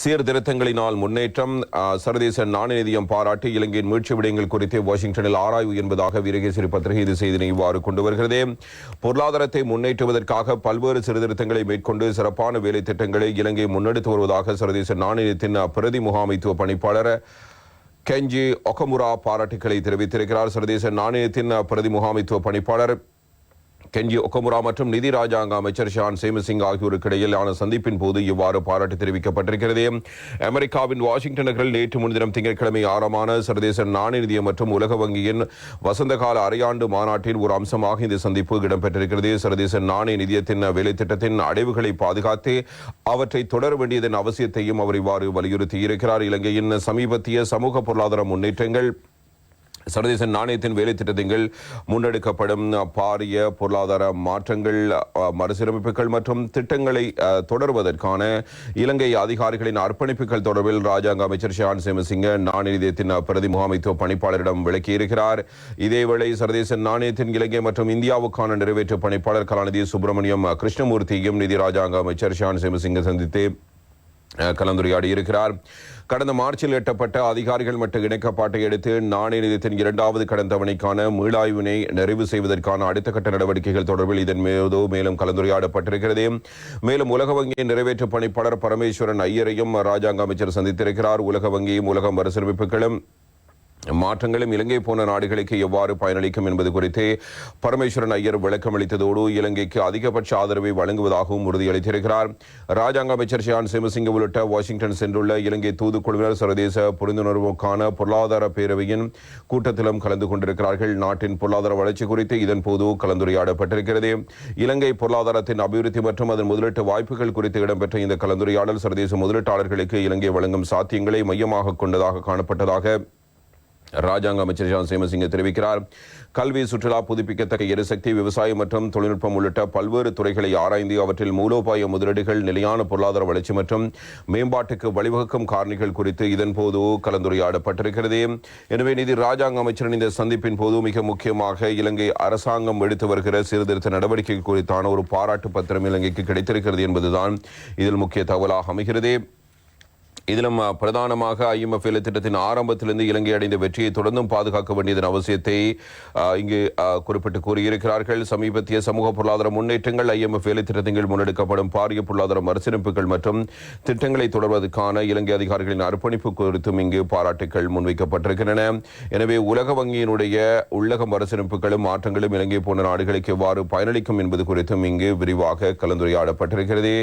சீர்திருத்தங்களினால் முன்னேற்றம் சர்வதேச நாணய நிதியம் பாராட்டி இலங்கையின் மீட்சி விடயங்கள் குறித்து வாஷிங்டனில் ஆராய்வு என்பதாக வீரகேசரி பத்திரிகை இது செய்தினை இவ்வாறு கொண்டு வருகிறது. பொருளாதாரத்தை முன்னேற்றுவதற்காக பல்வேறு சீர்திருத்தங்களை மேற்கொண்டு சிறப்பான வேலை திட்டங்களை இலங்கை முன்னெடுத்து வருவதாக சர்வதேச நாணயத்தின் பிரதி முகாமைத்துவ பணிப்பாளர் கெஞ்சி ஒகமுரா பாராட்டுக்களை தெரிவித்திருக்கிறார். சர்வதேச நாணயத்தின் பிரதி முகாமைத்துவ பணிப்பாளர் கெஞ்சி ஒகமுரா மற்றும் நிதி ராஜாங்க அமைச்சர் ஷான் சேமசிங் ஆகியோருக்கு இடையிலான சந்திப்பின் போது இவ்வாறு பாராட்டு தெரிவிக்கப்பட்டிருக்கிறது. அமெரிக்காவின் வாஷிங்டன் நகரில் நேற்று முன்தினம் திங்கட்கிழமை ஆரம்பமான சர்வதேச நாணய நிதியம் மற்றும் உலக வங்கியின் வசந்தகால அரையாண்டு மாநாட்டின் ஒரு அம்சமாக இந்த சந்திப்பு இடம்பெற்றிருக்கிறது. சர்வதேச நாணய நிதியத்தின் வேலை திட்டத்தின் அடைவுகளை பாதுகாத்து அவற்றை தொடர வேண்டியதன் அவசியத்தையும் அவர் இவ்வாறு வலியுறுத்தியிருக்கிறார். இலங்கையின் சமீபத்திய சமூக பொருளாதார முன்னேற்றங்கள் சர்வதேச நாணயத்தின் வேலை திட்டங்கள் முன்னெடுக்கப்படும் பாரிய பொருளாதார மாற்றங்கள் மறுசீரமைப்புகள் மற்றும் திட்டங்களை தொடர்வதற்கான இலங்கை அதிகாரிகளின் அர்ப்பணிப்புகள் தொடர்பில் ராஜாங்க அமைச்சர் ஷியான் சேமசிங்க நாணய நிதியத்தின் பிரதி முகாமைத்துவ பணிப்பாளரிடம் விளக்கியிருக்கிறார். இதேவேளை சர்வதேச நாணயத்தின் இலங்கை மற்றும் இந்தியாவுக்கான நிறைவேற்று பணிப்பாளர் கலாநிதி சுப்பிரமணியம் கிருஷ்ணமூர்த்தியும் நிதி ராஜாங்க அமைச்சர் ஷியான் சேமசிங்க சந்தித்து கலந்துரையாடி இருக்கிறார். கடந்த மார்ச்சில் எட்டப்பட்ட அதிகாரிகள் மட்ட இணைக்கப்பாட்டை அடுத்து நாணய நிதியத்தின் இரண்டாவது கடன் தவணைக்கான மீளாய்வினை நிறைவு செய்வதற்கான அடுத்த கட்ட நடவடிக்கைகள் தொடர்பில் இதன் மீது மேலும் கலந்துரையாடப்பட்டிருக்கிறது. மேலும் உலக வங்கியின் நிறைவேற்று பணிப்பாளர் பரமேஸ்வரன் ஐயரையும் ராஜாங்க அமைச்சர் சந்தித்திருக்கிறார். உலக வங்கியும் உலக மறுசீரமைப்புகளும் மாற்றங்களும் இலங்கை போன்ற நாடுகளுக்கு எவ்வாறு பயனளிக்கும் என்பது குறித்து பரமேஸ்வரன் ஐயர் விளக்கமளித்ததோடு இலங்கைக்கு அதிகபட்ச ஆதரவை வழங்குவதாகவும் உறுதியளித்திருக்கிறார். ராஜாங்க அமைச்சர் ஷியான் சேமசிங்க உள்ளிட்ட வாஷிங்டன் சென்றுள்ள இலங்கை தூதுக்குழுவினர் சர்வதேச புரிந்துணர்வுக்கான பொருளாதார பேரவையின் கூட்டத்திலும் கலந்து கொண்டிருக்கிறார்கள். நாட்டின் பொருளாதார வளர்ச்சி குறித்து இதன் போது கலந்துரையாடப்பட்டிருக்கிறது. இலங்கை பொருளாதாரத்தின் அபிவிருத்தி மற்றும் அதன் முதலீட்டு வாய்ப்புகள் குறித்து இடம்பெற்ற இந்த கலந்துரையாடல் சர்வதேச முதலீட்டாளர்களுக்கு இலங்கை வழங்கும் சாத்தியங்களை மையமாக கொண்டதாக காணப்பட்டதாக ராஜாங்க அமைச்சர் ஜான் சேமசிங்க தெரிவிக்கிறார். கல்வி சுற்றுலா புதுப்பிக்கத்தக்க எரிசக்தி விவசாயம் மற்றும் தொழில்நுட்பம் உள்ளிட்ட பல்வேறு துறைகளை ஆராய்ந்து அவற்றில் மூலோபாய முதலீடுகள் நிலையான பொருளாதார வளர்ச்சி மற்றும் மேம்பாட்டுக்கு வழிவகுக்கும் காரணிகள் குறித்து இதன் போது கலந்துரையாடப்பட்டிருக்கிறது. எனவே நிதி ராஜாங்க அமைச்சரின் இந்த சந்திப்பின் போது மிக முக்கியமாக இலங்கை அரசாங்கம் எடுத்து வருகிற சீர்திருத்த நடவடிக்கை குறித்தான ஒரு பாராட்டு பத்திரம் இலங்கைக்கு கிடைத்திருக்கிறது என்பதுதான் இதில் முக்கிய தகவலாக அமைகிறது. இதிலும் பிரதானமாக ஐஎம்எஃப் வேலை திட்டத்தின் ஆரம்பத்திலிருந்து இலங்கை அடைந்த வெற்றியை தொடர்ந்தும் பாதுகாக்க வேண்டியதன் அவசியத்தை இங்கு குறிப்பிட்டு கூறியிருக்கிறார்கள். சமீபத்திய சமூக பொருளாதார முன்னேற்றங்கள் ஐஎம்எஃப் வேலை திட்டத்தின் முன்னெடுக்கப்படும் பாரிய பொருளாதார மறுசீரமைப்புகள் மற்றும் திட்டங்களை தொடர்வதற்கான இலங்கை அதிகாரிகளின் அர்ப்பணிப்பு குறித்தும் இங்கு பாராட்டுகள் முன்வைக்கப்பட்டிருக்கின்றன. எனவே உலக வங்கியினுடைய உள்ளக மறுசீரமைப்புகளும் மாற்றங்களும் இலங்கை போன்ற நாடுகளுக்கு எவ்வாறு பயனளிக்கும் என்பது குறித்தும் இங்கு விரிவாக கலந்துரையாடப்பட்டிருக்கிறது.